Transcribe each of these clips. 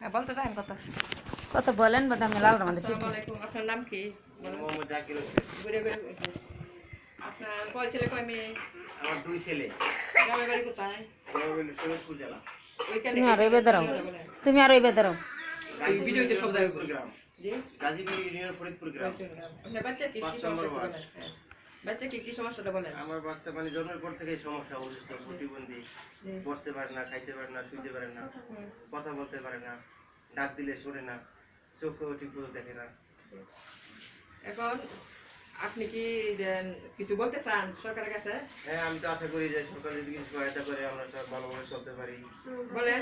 হ্যাঁ বলতে থাকেন কথা কত? বলেন বাদ আমি লাল রহমান আসসালামু আলাইকুম আপনার নাম কি। মোহাম্মদ জাকির ঘুরে ঘুরে আপনার কয় ছেলে কয় মেয়ে? আমার দুই ছেলে। গ্রামের বাড়ি কোথায়? আমার হলো শরীরপুর জেলা। তুমি আর ওইবে দাঁড়াও তুমি আর ওইবে দাঁড়াও এই ভিডিওতে সব জায়গায় জি? গাজীপুর ইউনিয়ন ফরিদপুর গ্রাম। আপনার বাচ্চা কি? কি বাচ্চা কি কি সমস্যাটা বলেন? আমার বাচ্চা মানে জন্মের পর থেকেই সমস্যা অসুস্থ প্রতিবন্ধী। বসতে পারে না খাইতে পারে না শুইতে পারে না কথা বলতে পারে না ডাক দিলে শোনে না চোখেও ঠিক দেখে না। এখন আপনি কি কিছু বলতে চান সরকারের কাছে? হ্যাঁ আমি তো আশা করি যে সরকার যদি কিছু সহায়তা করে আমরা সব ভালোভাবে চলতে পারি। বলেন।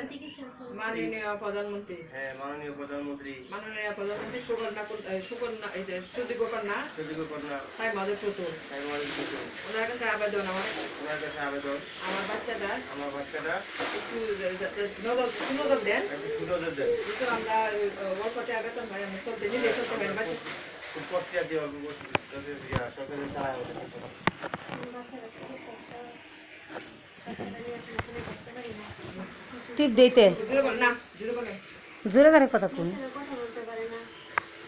মাননীয় প্রধানমন্ত্রী। হ্যাঁ মাননীয় প্রধানমন্ত্রী। মাননীয় প্রধানমন্ত্রী সুকন্যা সুকন্যা এই যে সুযোগ্য কন্যা। সজিব কন্যা। সাহেব মাধব চতুর সাহেব আলী কিছু ওনার কাছে আবেদন আমার। ওনার কাছে আবেদন। আমার বাচ্চাটা। আমার বাচ্চাটা। একটু নজর সুনজর দেন। একটু সুনজর দেন। আমরা অল্পতে আবেদন ভাই আমি চলতে নিজে চলতে পারি বাচ্চা টিপ দিতে জোরে ধরে কথা কোন বলতে পারে না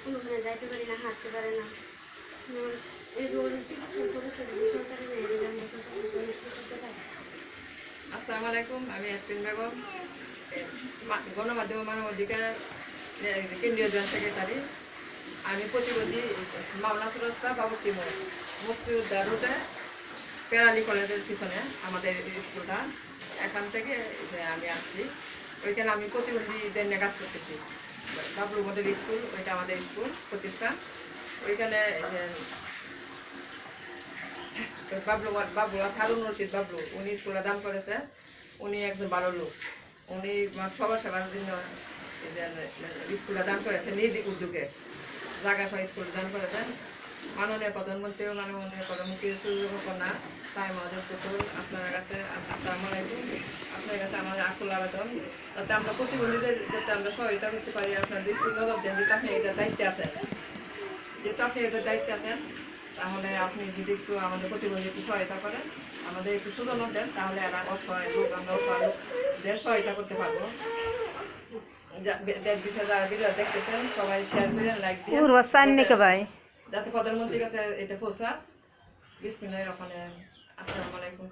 কোনোখানে যাইতে পারি না হাঁটতে পারে না এই রোগ চিকিৎসা করেছে সরকারি নেই আমরা করতে পারি আসসালামু আলাইকুম আমি এসপিন বেগম। গণমাধ্যম মানব অধিকার কেন্দ্রীয় সেক্রেটারি আমি প্রতিবন্ধী মাওনা সুরস্তা বাবুর্চি মোড় মুক্তিযোদ্ধা রোডে পেরালি কলেজের পিছনে আমাদের স্কুলটা। এখান থেকে আমি আসছি, ওইখানে আমি প্রতিবন্ধীদের নিয়ে কাজ করতেছি। বাবলু মডেল স্কুল, ওইটা আমাদের স্কুল, প্রতিষ্ঠান। ওইখানে বাবলু বাবলু হারুন রশিদ বাবলু, উনি স্কুলে দান করেছে। উনি একজন ভালো লোক। উনি সবার সেবার জন্য স্কুলে দান করেছে, নিজ উদ্যোগে। জায়গা সহ স্কুলে দান করেছেন। মাননীয় প্রধানমন্ত্রী ও মাননীয় প্রধানমন্ত্রীর সুযোগ কন্যা তাই আমাদের পুতুল, আপনার কাছে আসসালামু আলাইকুম। আপনার কাছে আমাদের আকুল আবেদন। যাতে আমরা প্রতিবন্ধীদের যাতে আমরা সহায়তা করতে পারি, আপনার দেন যেহেতু আপনি এটার দায়িত্বে আছেন। যেহেতু আপনি এটার দায়িত্বে আছেন, তাহলে আপনি যদি একটু আমাদের প্রতিবন্ধী একটু সহায়তা করেন, আমাদের একটু সুযোগ দেন, তাহলে এরা অসহায় লোক, আমরা অসহায় লোকদের সহায়তা করতে পারব। ভিডিও দেখতেছেন সবাই শেয়ার করেন লাইক দিয়ে। বাসান ভাই। যাতে প্রধানমন্ত্রীর কাছে এটা পৌঁছা বিসমিল্লাহির রহমানির রহিম। আসসালামু আলাইকুম।